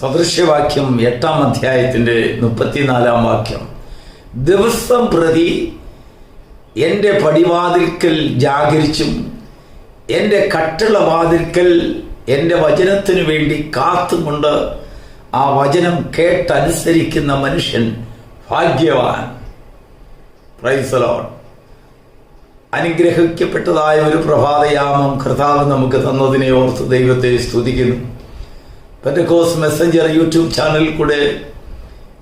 സദൃശ്യവാക്യം എട്ടാം അധ്യായത്തിന്റെ മുപ്പത്തിനാലാം വാക്യം. ദിവസം പ്രതി എന്റെ പടിവാതിൽക്കൽ ജാഗരിച്ചും എന്റെ കട്ടിളവാതിൽക്കൽ എന്റെ വചനത്തിനു വേണ്ടി കാത്തുകൊണ്ട് ആ വചനം കേട്ടനുസരിക്കുന്ന മനുഷ്യൻ ഭാഗ്യവാൻ. പ്രൈസലോൺ അനുഗ്രഹിക്കപ്പെട്ടതായ ഒരു പ്രഭാതയാമം കർത്താവ് നമുക്ക് തന്നതിനെ ഓർത്ത് ദൈവത്തെ സ്തുതിക്കുന്നു. പെറ്റക്കോസ് മെസ്സഞ്ചർ യൂട്യൂബ് ചാനലിൽ കൂടെ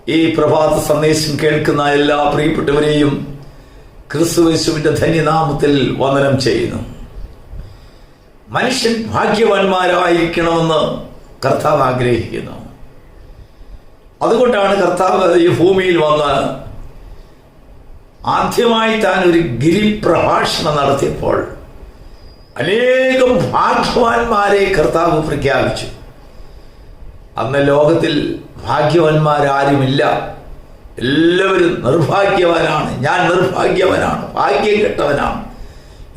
ഈ പ്രഭാത സന്ദേശം കേൾക്കുന്ന എല്ലാ പ്രിയപ്പെട്ടവരെയും ക്രിസ്തുവേശുവിന്റെ ധന്യനാമത്തിൽ വന്ദനം ചെയ്യുന്നു. മനുഷ്യൻ ഭാഗ്യവാന്മാരായിരിക്കണമെന്ന് കർത്താവ് ആഗ്രഹിക്കുന്നു. അതുകൊണ്ടാണ് കർത്താവ് ഈ ഭൂമിയിൽ വന്ന് ആദ്യമായി താൻ ഒരു ഗിരിപ്രഭാഷണം നടത്തിയപ്പോൾ അനേകം ഭാഗ്യവാന്മാരെ കർത്താവ് പ്രഖ്യാപിച്ചു. അന്ന് ലോകത്തിൽ ഭാഗ്യവാന്മാരാരുമില്ല. എല്ലാവരും നിർഭാഗ്യവാനാണ്. ഞാൻ നിർഭാഗ്യവനാണ്. ഭാഗ്യം കെട്ടവനാണ്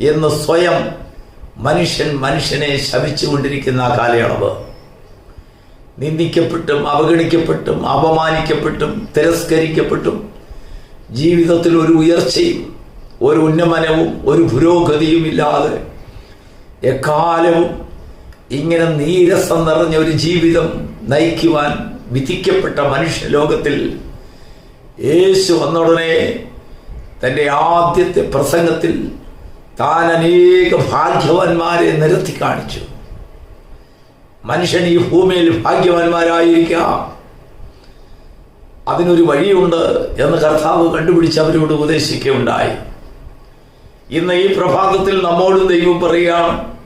എന്ന് സ്വയം മനുഷ്യൻ മനുഷ്യനെ ശപിച്ചുകൊണ്ടിരിക്കുന്ന ആ കാലയളവ്. നിന്ദിക്കപ്പെട്ടും അവഗണിക്കപ്പെട്ടും അപമാനിക്കപ്പെട്ടും തിരസ്കരിക്കപ്പെട്ടും ജീവിതത്തിൽ ഒരു ഉയർച്ചയും ഒരു ഉന്നമനവും ഒരു പുരോഗതിയും ഇല്ലാതെ എക്കാലവും ഇങ്ങനെ നീരസം നിറഞ്ഞ ഒരു ജീവിതം നയിക്കുവാൻ വിധിക്കപ്പെട്ട മനുഷ്യ ലോകത്തിൽ യേശു വന്നുടനെ തന്റെ ആദ്യത്തെ പ്രസംഗത്തിൽ താൻ അനേക ഭാഗ്യവാന്മാരെ നിരത്തി കാണിച്ചു. മനുഷ്യൻ ഈ ഭൂമിയിൽ ഭാഗ്യവാന്മാരായിരിക്കാം. അതിനൊരു വഴിയുണ്ട് എന്ന് കർത്താവ് കണ്ടുപിടിച്ച് അവരോട് ഉപദേശിക്കുകയുണ്ടായി. ഇന്ന് ഈ പ്രഭാതത്തിൽ നമ്മോടും ദൈവം പറയുകയാണ്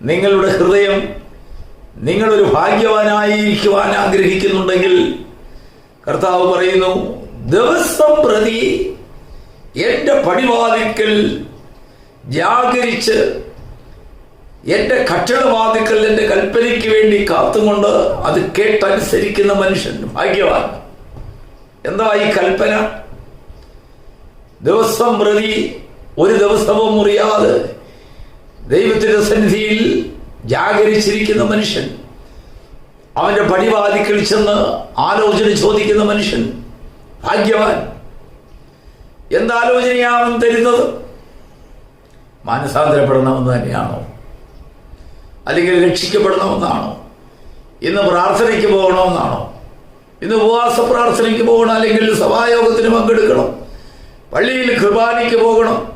നിങ്ങളുടെ ഹൃദയം നിങ്ങളൊരു ഭാഗ്യവാനായിരിക്കുവാൻ ആഗ്രഹിക്കുന്നുണ്ടെങ്കിൽ കർത്താവ് പറയുന്നു ദിവസം പ്രതി എന്റെ പടിവാതിക്കൽ ജാഗരിച്ച് എന്റെ കട്ടിളവാതിക്കൽ എന്റെ കൽപ്പനയ്ക്ക് വേണ്ടി കാത്തുകൊണ്ട് അത് കേട്ടനുസരിക്കുന്ന മനുഷ്യൻ ഭാഗ്യവാൻ. എന്താ ഈ കൽപ്പന? ദിവസം പ്രതി ഒരു ദിവസവും മുറിയാതെ ദൈവത്തിന്റെ സന്നിധിയിൽ ജാഗരിച്ചിരിക്കുന്ന മനുഷ്യൻ അവന്റെ പടിവാതിക്കൽ ചെന്ന് ആലോചന ചോദിക്കുന്ന മനുഷ്യൻ ഭാഗ്യവാൻ. എന്താലോചനയാവും തരുന്നത്? മാനസാന്തരപ്പെടണമെന്ന് തന്നെയാണോ? അല്ലെങ്കിൽ രക്ഷിക്കപ്പെടണമെന്നാണോ? ഇന്ന് പ്രാർത്ഥനയ്ക്ക് പോകണമെന്നാണോ? ഇന്ന് ഉപവാസ പ്രാർത്ഥനയ്ക്ക് പോകണം അല്ലെങ്കിൽ സഭായോഗത്തിന് പങ്കെടുക്കണം? പള്ളിയിൽ കൃപാനിക്ക് പോകണം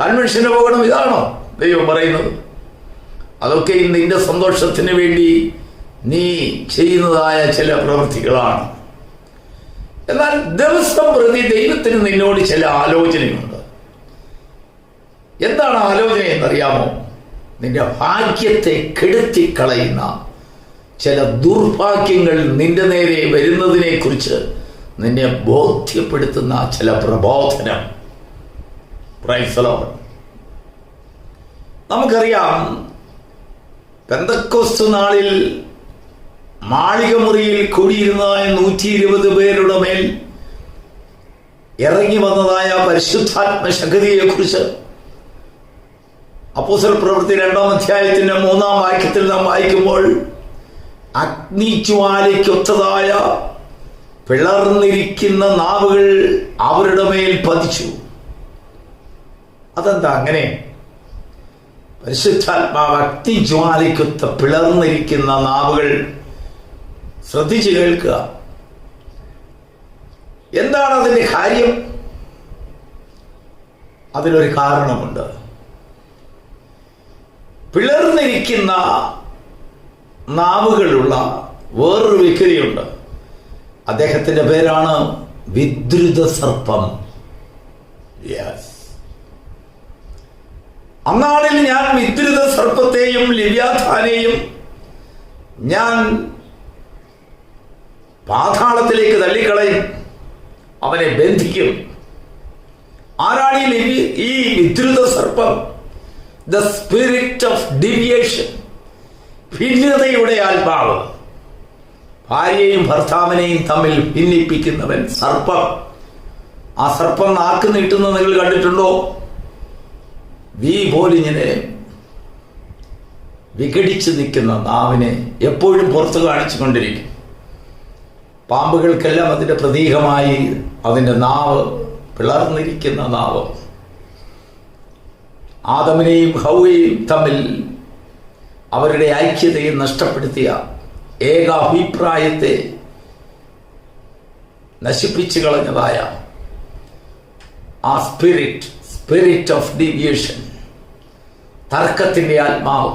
കൺവെൻഷന് പോകണം ഇതാണോ? ദൈവം പറയുന്നത്. അതൊക്കെ നിന്റെ സന്തോഷത്തിന് വേണ്ടി നീ ചെയ്യുന്നതായ ചില പ്രവൃത്തികളാണ്. എന്നാൽ ദിവസം പ്രതി ദൈവത്തിന് നിന്നോട് ചില ആലോചനയുണ്ട്. എന്താണ് ആലോചന എന്നറിയാമോ? നിന്റെ ഭാഗ്യത്തെ കെടുത്തിക്കളയുന്ന ചില ദുർഭാഗ്യങ്ങൾ നിന്റെ നേരെ വരുന്നതിനെ കുറിച്ച് നിന്നെ ബോധ്യപ്പെടുത്തുന്ന ചില പ്രബോധനം. പ്രൈസലോ നമുക്കറിയാം. പെന്തക്കോസ്തു നാളിൽ മാളികമുറിയിൽ കൂടിയിരുന്നതായ നൂറ്റി ഇരുപത് പേരുടെ മേൽ ഇറങ്ങി വന്നതായ പരിശുദ്ധാത്മ ശക്തിയെ കുറിച്ച് അപ്പോസൽ പ്രവൃത്തി രണ്ടാം അധ്യായത്തിന്റെ മൂന്നാം വാക്യത്തിൽ നാം വായിക്കുമ്പോൾ അഗ്നിജ്വാലയ്ക്കൊത്തതായ പിളർന്നിരിക്കുന്ന നാവുകൾ അവരുടെ മേൽ പതിച്ചു. അതെന്താ അങ്ങനെ? പരിശുദ്ധാത്മാവ് അഗ്നിജ്വാലിക്കുത്ത പിളർന്നിരിക്കുന്ന നാവുകൾ ശ്രദ്ധിച്ചു കേൾക്കുക. എന്താണ് അതിന്റെ കാര്യം? അതിനൊരു കാരണമുണ്ട്. പിളർന്നിരിക്കുന്ന നാവുകളുള്ള വേറൊരു വിക്രിയുണ്ട്. അദ്ദേഹത്തിന്റെ പേരാണ് വിദ്രുത സർപ്പം. യെസ് അന്നാളിൽ ഞാൻ വിദ്രുത സർപ്പത്തെയും ലിവ്യാധാനെയും ഞാൻ പാതാളത്തിലേക്ക് തള്ളിക്കളയും. അവനെ ബന്ധിക്കും. ആരാണ് ഈ ലിവി ഈ വിദ്രുത സർപ്പം? ദ സ്പിരിറ്റ് ഓഫ് ഡിവിയേഷൻ ഭിന്നതയുടെ ആത്മാവ്. ഭാര്യയും ഭർത്താവിനെയും തമ്മിൽ ഭിന്നിപ്പിക്കുന്നവൻ സർപ്പം. ആ സർപ്പം നാക്ക് നീട്ടുന്നത് നിങ്ങൾ കണ്ടിട്ടുണ്ടോ? വി പോലിങ്ങനെ വിഘടിച്ച് നിൽക്കുന്ന നാവിനെ എപ്പോഴും പുറത്തു കാണിച്ചു കൊണ്ടിരിക്കും. പാമ്പുകൾക്കെല്ലാം അതിന്റെ പ്രതീകമായി അതിന്റെ നാവ് പിളർന്നിരിക്കുന്ന നാവ്. ആദമിനെയും ഹൗവയും തമ്മിൽ അവരുടെ ഐക്യതയെ നഷ്ടപ്പെടുത്തിയ ഏകാഭിപ്രായത്തെ നശിപ്പിച്ചു കളഞ്ഞതായ ആ സ്പിരിറ്റ് സ്പിരിറ്റ് ഓഫ് ഡിവിയേഷൻ തർക്കത്തിന്റെ ആത്മാവ്.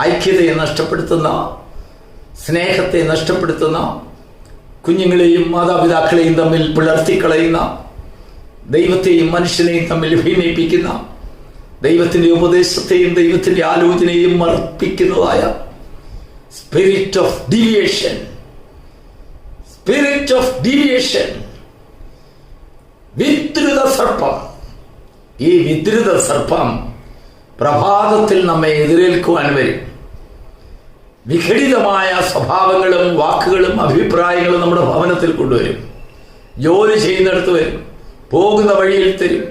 ഐക്യതയെ നഷ്ടപ്പെടുത്തുന്ന സ്നേഹത്തെ നഷ്ടപ്പെടുത്തുന്ന കുഞ്ഞുങ്ങളെയും മാതാപിതാക്കളെയും തമ്മിൽ പിളർത്തിക്കളയുന്ന ദൈവത്തെയും മനുഷ്യനെയും തമ്മിൽ ഭിന്നിപ്പിക്കുന്ന ദൈവത്തിന്റെ ഉപദേശത്തെയും ദൈവത്തിന്റെ ആലോചനയും മർപ്പിക്കുന്നതായ spirit of deviation spirit of deviation വിദ്രുത സർപ്പം. ഈ വിദ്രുത സർപ്പം പ്രഭാതത്തിൽ നമ്മെ എതിരേൽക്കുവാൻ വരും. വിഘടിതമായ സ്വഭാവങ്ങളും വാക്കുകളും അഭിപ്രായങ്ങളും നമ്മുടെ ഭവനത്തിൽ കൊണ്ടുവരും. ജോലി ചെയ്യുന്നിടത്ത് വരും. പോകുന്ന വഴിയിൽ തരും.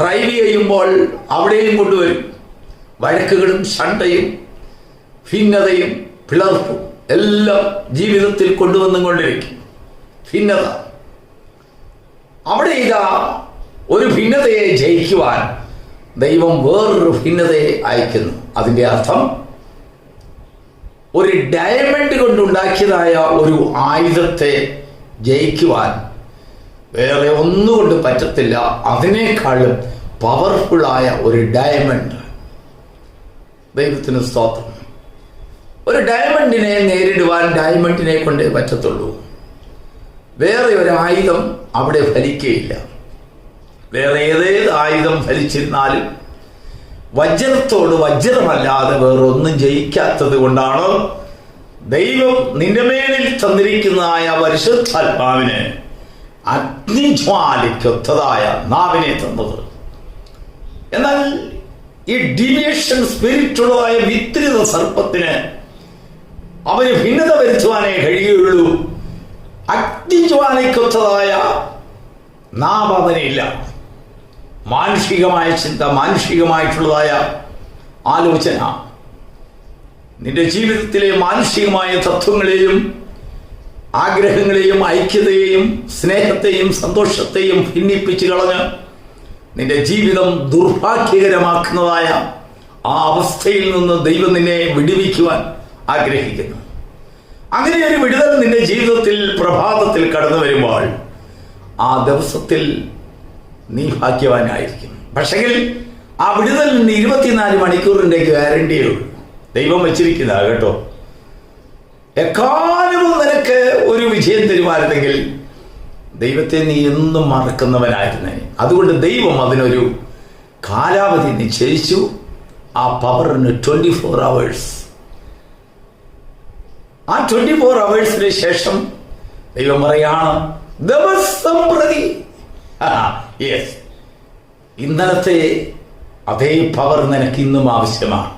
ഡ്രൈവ് ചെയ്യുമ്പോൾ അവിടെയും കൊണ്ടുവരും. വഴക്കുകളും ശണ്ടയും ഭിന്നതയും പിളർപ്പും എല്ലാം ജീവിതത്തിൽ കൊണ്ടുവന്നും കൊണ്ടിരിക്കും ഭിന്നത. അവിടെ ഇതാ ഒരു ഭിന്നതയെ ജയിക്കുവാൻ ദൈവം വേറൊരു ഭിന്നതയെ അയക്കുന്നു. അതിന്റെ അർത്ഥം ഒരു ഡയമണ്ട് കൊണ്ടുണ്ടാക്കിയതായ ഒരു ആയുധത്തെ ജയിക്കുവാൻ വേറെ ഒന്നുകൊണ്ട് പറ്റത്തില്ല. അതിനേക്കാളും പവർഫുള്ളായ ഒരു ഡയമണ്ട് ദൈവത്തിന് സ്തോത്രം. ഒരു ഡയമണ്ടിനെ നേരിടുവാൻ ഡയമണ്ടിനെ കൊണ്ടേ പറ്റത്തുള്ളൂ. വേറെ ഒരു ആയുധം അവിടെ ഫലിക്കുകയില്ല. വേറെ ഏതേത് ആയുധം ധരിച്ചിരുന്നാലും വജ്രത്തോട് വജ്രമല്ലാതെ വേറൊന്നും ജയിക്കാത്തത് കൊണ്ടാണ്? ദൈവം നിന്റെ മേലിൽ തന്നിരിക്കുന്നതായ പരിശുദ്ധാത്മാവിന് അഗ്നിജ്വാലിക്കൊത്തതായ നാവിനെ തന്നത്. എന്നാൽ ഈ ഡിവിയേഷൻ സ്പിരിറ്റുള്ളതായ വിത്രിത സർപ്പത്തിന് അവന് ഭിന്നത വരുത്തുവാനേ കഴിയുകയുള്ളൂ. അഗ്നിജ്വാലിക്കൊത്തതായ നാം അവനില്ല. മാനുഷികമായ ചിന്ത മാനുഷികമായിട്ടുള്ളതായ ആലോചന. നിന്റെ ജീവിതത്തിലെ മാനുഷികമായ തത്വങ്ങളെയും ആഗ്രഹങ്ങളെയും ഐക്യതയെയും സ്നേഹത്തെയും സന്തോഷത്തെയും ഭിന്നിപ്പിച്ച് കളഞ്ഞ് നിന്റെ ജീവിതം ദുർഭാഗ്യകരമാക്കുന്നതായ ആ അവസ്ഥയിൽ നിന്ന് ദൈവം നിന്നെ വിടുവിക്കുവാൻ ആഗ്രഹിക്കുന്നു. അങ്ങനെ ഒരു വിടുതൽ നിന്റെ ജീവിതത്തിൽ പ്രഭാതത്തിൽ കടന്നു വരുമ്പോൾ ആ ദിവസത്തിൽ നീ ഭാഗ്യവാനായിരിക്കും. പക്ഷെങ്കിൽ ആ വിടുതലിന് ഇരുപത്തിനാല് മണിക്കൂറിന്റെ ഗ്യാരണ്ടിയുള്ളൂ ദൈവം വെച്ചിരിക്കുന്നതാ കേട്ടോ. എക്കാലവും നിനക്ക് ഒരു വിജയം തരുമായിരുന്നെങ്കിൽ ദൈവത്തെ നീ എന്നും മറക്കുന്നവനായിരുന്നേ. അതുകൊണ്ട് ദൈവം അതിനൊരു കാലാവധി നിശ്ചയിച്ചു. ആ പവറിന് ട്വന്റി ഫോർ അവേഴ്സ് ആ ട്വന്റി ഫോർ അവേഴ്സിന് ശേഷം ദൈവം പറയാണ് ദിവസം പ്രതി. യെസ് ഇന്നലത്തെ അതേ പവർ നിനക്ക് ഇന്നും ആവശ്യമാണ്.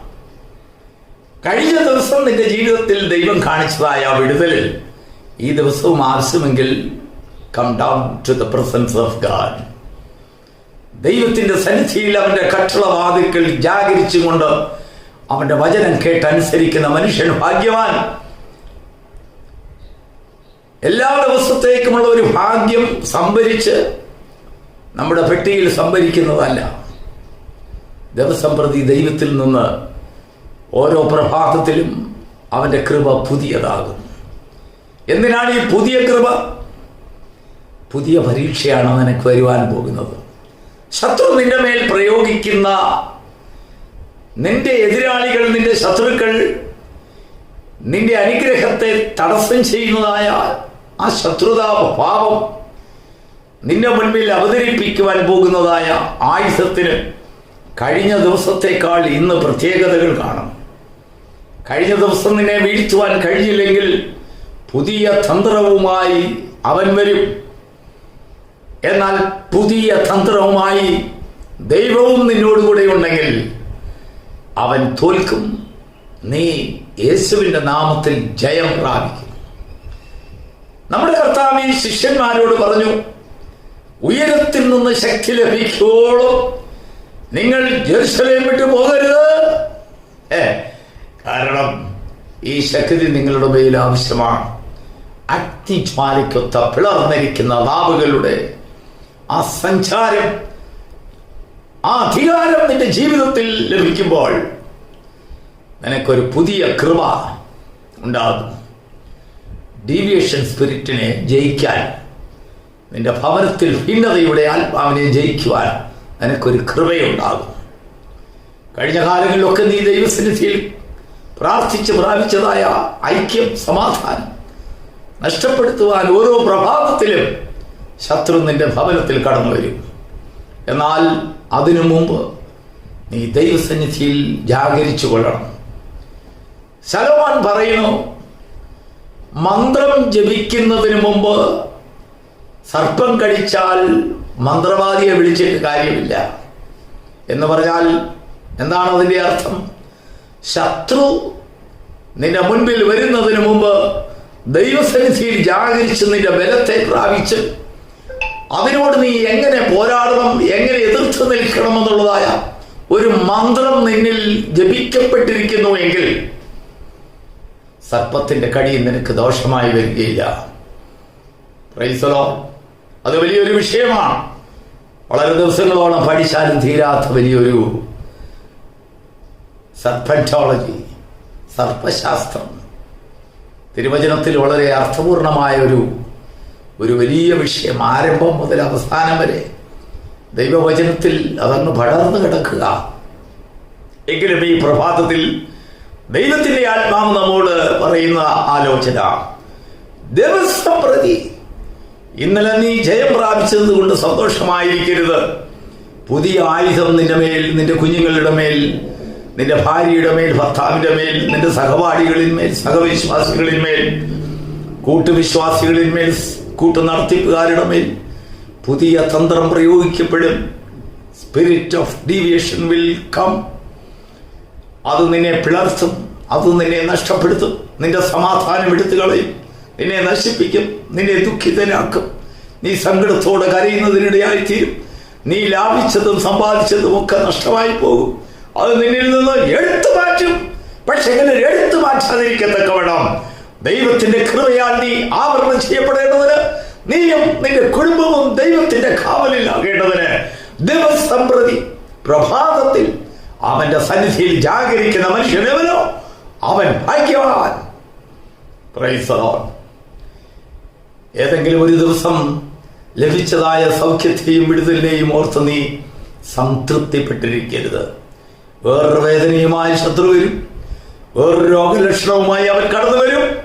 കഴിഞ്ഞ ദിവസം നിന്റെ ജീവിതത്തിൽ ദൈവം കാണിച്ചതായ വിടുതലിൽ ഈ ദിവസവും ആവശ്യമെങ്കിൽ come down to the presence of God ദൈവത്തിന്റെ സന്നിധിയിൽ അവന്റെ കക്ഷളവാതിക്കൽ ജാഗരിച്ചുകൊണ്ട് അവന്റെ വചനം കേട്ടനുസരിക്കുന്ന മനുഷ്യൻ ഭാഗ്യവാൻ. എല്ലാ ദിവസത്തേക്കുമുള്ള ഒരു ഭാഗ്യം സംഭരിച്ച് നമ്മുടെ പെട്ടിയിൽ സംഭരിക്കുന്നതല്ല. ദിവസം പ്രതി ദൈവത്തിൽ നിന്ന് ഓരോ പ്രഭാതത്തിലും അവന്റെ കൃപ പുതിയതാകും എന്തിനാണ് ഈ പുതിയ കൃപ? പുതിയ പരീക്ഷയാണ് നിനക്ക് വരുവാൻ പോകുന്നത്. ശത്രു നിന്റെ മേൽ പ്രയോഗിക്കുന്ന നിന്റെ എതിരാളികൾ നിന്റെ ശത്രുക്കൾ നിന്റെ അനുഗ്രഹത്തെ തടസ്സം ചെയ്യുന്നതായ ആ ശത്രുതാ ഭാവം നിന്റെ മുൻപിൽ അവതരിപ്പിക്കുവാൻ പോകുന്നതായ ആയുധത്തിന് കഴിഞ്ഞ ദിവസത്തേക്കാൾ ഇന്ന് പ്രത്യേകതകൾ കാണും. കഴിഞ്ഞ ദിവസം നിന്നെ വീഴ്ത്തുവാൻ കഴിഞ്ഞില്ലെങ്കിൽ പുതിയ തന്ത്രവുമായി അവൻ വരും. എന്നാൽ പുതിയ തന്ത്രവുമായി ദൈവവും നിന്നോടുകൂടെ ഉണ്ടെങ്കിൽ അവൻ തോൽക്കും. നീ യേശുവിന്റെ നാമത്തിൽ ജയം പ്രാപിക്കും. നമ്മുടെ കർത്താവ് ഈ ശിഷ്യന്മാരോട് പറഞ്ഞു ഉയരത്തിൽ നിന്ന് ശക്തി ലഭിക്കുവോളും. നിങ്ങൾ ജെറുസലേം വിട്ടു പോകരുത്. ഏ കാരണം ഈ ശക്തി നിങ്ങളുടെ മേൽ ആവശ്യമാണ്. അഗ്നിജ്വാലിക്കൊത്ത പിളർന്നിരിക്കുന്ന നാവുകളുടെ ആ സഞ്ചാരം ആ അധികാരം നിന്റെ ജീവിതത്തിൽ ലഭിക്കുമ്പോൾ നിനക്കൊരു പുതിയ കൃപ ഉണ്ടാകും. ഡീവിയേഷൻ സ്പിരിറ്റിനെ ജയിക്കാൻ നിന്റെ ഭവനത്തിൽ ഭിന്നതയുടെ ആത്മാവിനെ ജയിക്കുവാൻ നിനക്കൊരു കൃപയുണ്ടാകും. കഴിഞ്ഞ കാലങ്ങളിലൊക്കെ നീ ദൈവസന്നിധിയിൽ പ്രാർത്ഥിച്ച് പ്രാപിച്ചതായ ഐക്യം സമാധാനം നഷ്ടപ്പെടുത്തുവാൻ ഓരോ പ്രഭാതത്തിലും ശത്രു നിന്റെ ഭവനത്തിൽ കടന്നു വരും. എന്നാൽ അതിനു മുമ്പ് നീ ദൈവസന്നിധിയിൽ ജാഗരിച്ചു കൊള്ളണം. സലോമാൻ പറയുന്നു മന്ത്രം ജപിക്കുന്നതിന് മുമ്പ് സർപ്പം കടിച്ചാൽ മന്ത്രവാദിയെ വിളിച്ചിട്ട് കാര്യമില്ല. എന്ന് പറഞ്ഞാൽ എന്താണ് അതിന്റെ അർത്ഥം? ശത്രു നിന്റെ മുൻപിൽ വരുന്നതിന് മുമ്പ് ദൈവസന്നിധിയിൽ ജാഗരിച്ച് നിന്റെ ബലത്തെ പ്രാപിച്ച് അതിനോട് നീ എങ്ങനെ പോരാടണം എങ്ങനെ എതിർത്ത് നിൽക്കണം എന്നുള്ളതായ ഒരു മന്ത്രം നിന്നിൽ ജപിക്കപ്പെട്ടിരിക്കുന്നു എങ്കിൽ സർപ്പത്തിന്റെ കടി നിനക്ക് ദോഷമായി വരികയില്ല. പ്രൈസലോ അത് വലിയൊരു വിഷയമാണ്. വളരെ ദിവസങ്ങളോളം പഠിച്ചാലും തീരാത്ത വലിയൊരു സർപ്പറ്റോളജി സർപ്പശാസ്ത്രം. തിരുവചനത്തിൽ വളരെ അർത്ഥപൂർണമായ ഒരു ഒരു വലിയ വിഷയം. ആരംഭം മുതൽ അവസാനം വരെ ദൈവവചനത്തിൽ അതങ്ങ് പടർന്നു കിടക്കുക. എങ്കിലും ഈ പ്രഭാതത്തിൽ ദൈവത്തിന്റെ ആത്മാവ് നമ്മോട് പറയുന്ന ആലോചന ദിവസം പ്രതി ഇന്നലെ നീ ജയം പ്രാപിച്ചത് കൊണ്ട് സന്തോഷമായിരിക്കരുത്. പുതിയ ആയുധം നിന്റെ മേൽ നിന്റെ കുഞ്ഞുങ്ങളുടെ മേൽ നിന്റെ ഭാര്യയുടെ മേൽ ഭർത്താവിന്റെ മേൽ നിന്റെ സഹപാഠികളിൽ മേൽ സഹവിശ്വാസികളിൽ മേൽ കൂട്ടുവിശ്വാസികളിൽ മേൽ കൂട്ടു നടത്തിപ്പുകാരുടെ മേൽ പുതിയ തന്ത്രം പ്രയോഗിക്കപ്പെടും. Spirit of deviation will come അത് നിന്നെ പിളർത്തും അത് നിന്നെ നഷ്ടപ്പെടുത്തും. നിന്റെ സമാധാനം എടുത്തു കളയും നിന്നെ നശിപ്പിക്കും നിന്നെ ദുഃഖിതനാക്കും. നീ സങ്കടത്തോടെ കരയുന്നതിനിടയായി തീരും നീ ലാഭിച്ചതും സമ്പാദിച്ചതും ഒക്കെ നഷ്ടമായി പോകും. അത് നിന്നിൽ നിന്ന് എടുത്തു മാറ്റും. പക്ഷെ എങ്ങനെ എടുത്തു മാറ്റാതിരിക്കത്തക്കവണ്ണം? ദൈവത്തിന്റെ കൃപയാൽ നീ ആവരണം ചെയ്യപ്പെടേണ്ടതിന് നീയും നിന്റെ കുടുംബവും ദൈവത്തിന്റെ കാവലിലാകേണ്ടതിന് ദിവസം പ്രതി പ്രഭാതത്തിൽ അവന്റെ സന്നിധിയിൽ ജാഗരിക്കുന്ന മനുഷ്യനെവനോ അവൻ ഭാഗ്യവാൻ. Praise the Lord. ഏതെങ്കിലും ഒരു ദിവസം ലഭിച്ചതായ സൗഖ്യത്തെയും വിടുതലിനെയും ഓർത്ത് നീ സംതൃപ്തിപ്പെട്ടിരിക്കരുത്. വേറൊരു വേദനയുമായി ശത്രു വരും. വേറൊരു രോഗലക്ഷണവുമായി അവൻ കടന്നു വരും.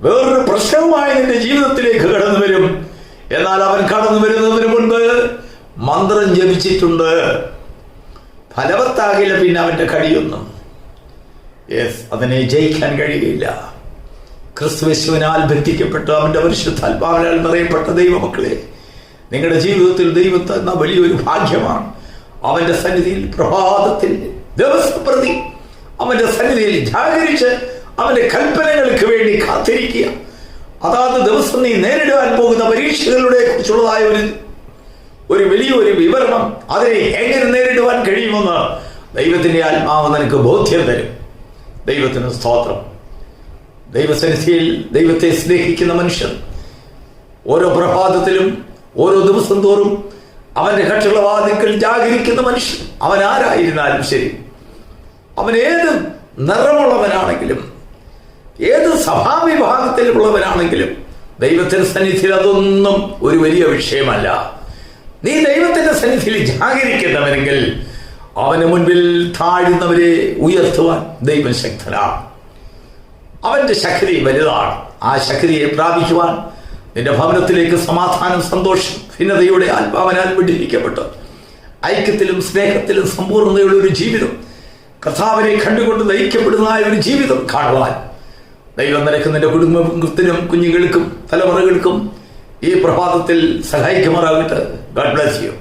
വേറൊരു പ്രശ്നവുമായി നിന്റെ ജീവിതത്തിലേക്ക് കടന്നു വരും. എന്നാൽ അവൻ കടന്നു വരുന്നതിന് മുൻപ് മന്ത്രം ജപിച്ചിട്ടുണ്ട്. ഫലവത്താകില്ല പിന്നെ അവന്റെ കടിയൊന്നും. യെസ് അതിനെ ജയിക്കാൻ കഴിയില്ല. ക്രിസ്തുവിശുവിനാൽ ബന്ധിക്കപ്പെട്ട. അവന്റെ പരിശുദ്ധാത്മാവിനാൽ നിറയപ്പെട്ട ദൈവമക്കളെ നിങ്ങളുടെ ജീവിതത്തിൽ ദൈവത്തെ എന്ന വലിയൊരു ഭാഗ്യമാണ്. അവന്റെ സന്നിധിയിൽ പ്രഭാതത്തിൽ ദിവസപ്രതി അവന്റെ സന്നിധിയിൽ ജാഗരിച്ച് അവന്റെ കൽപ്പനകൾക്ക് വേണ്ടി കാത്തിരിക്കുക. അതാത് ദിവസം നീ നേരിടുവാൻ പോകുന്ന പരീക്ഷകളുടെ കുറിച്ചുള്ളതായ ഒരു ഒരു വലിയൊരു വിവരണം അതിനെ എങ്ങനെ നേരിടുവാൻ കഴിയുമെന്ന് ദൈവത്തിന്റെ ആത്മാവ് നിനക്ക് ബോധ്യം തരും. ദൈവത്തിന് സ്തോത്രം. ദൈവസന്നിധിയിൽ ദൈവത്തെ സ്നേഹിക്കുന്ന മനുഷ്യൻ. ഓരോ പ്രഭാതത്തിലും ഓരോ ദിവസം തോറും അവന്റെ കക്ഷളവാദിക്കൽ ജാഗരിക്കുന്ന മനുഷ്യൻ. അവൻ ആരായിരുന്നാലും ശരി. അവൻ ഏത് നിറമുള്ളവനാണെങ്കിലും ഏത് സഭാവിഭാഗത്തിലുള്ളവനാണെങ്കിലും ദൈവത്തിന്റെ സന്നിധിയിൽ അതൊന്നും ഒരു വലിയ വിഷയമല്ല. നീ ദൈവത്തിന്റെ സന്നിധിയിൽ ജാഗരിക്കുന്നവനെങ്കിൽ അവന് മുൻപിൽ താഴുന്നവരെ ഉയർത്തുവാൻ ദൈവം ശക്തനാണ് അവന്റെ ശക്തി വലുതാണ്. ആ ശക്തിയെ പ്രാപിക്കുവാൻ നിന്റെ ഭവനത്തിലേക്ക് സമാധാനം സന്തോഷം ഭിന്നതയുടെ ആത്മാവനാൽ വിടിപ്പിക്കപ്പെട്ടു ഐക്യത്തിലും സ്നേഹത്തിലും സമ്പൂർണതയുള്ള ഒരു ജീവിതം കർത്താവിനെ കണ്ടുകൊണ്ട് നയിക്കപ്പെടുന്നതായ ഒരു ജീവിതം കാണുവാൻ ദൈവം നിനക്ക് നിന്റെ കുടുംബത്തിനും കുഞ്ഞുങ്ങൾക്കും തലമുറകൾക്കും ഈ പ്രഭാതത്തിൽ സഹായിക്കുമാറാകട്ടെ. God bless you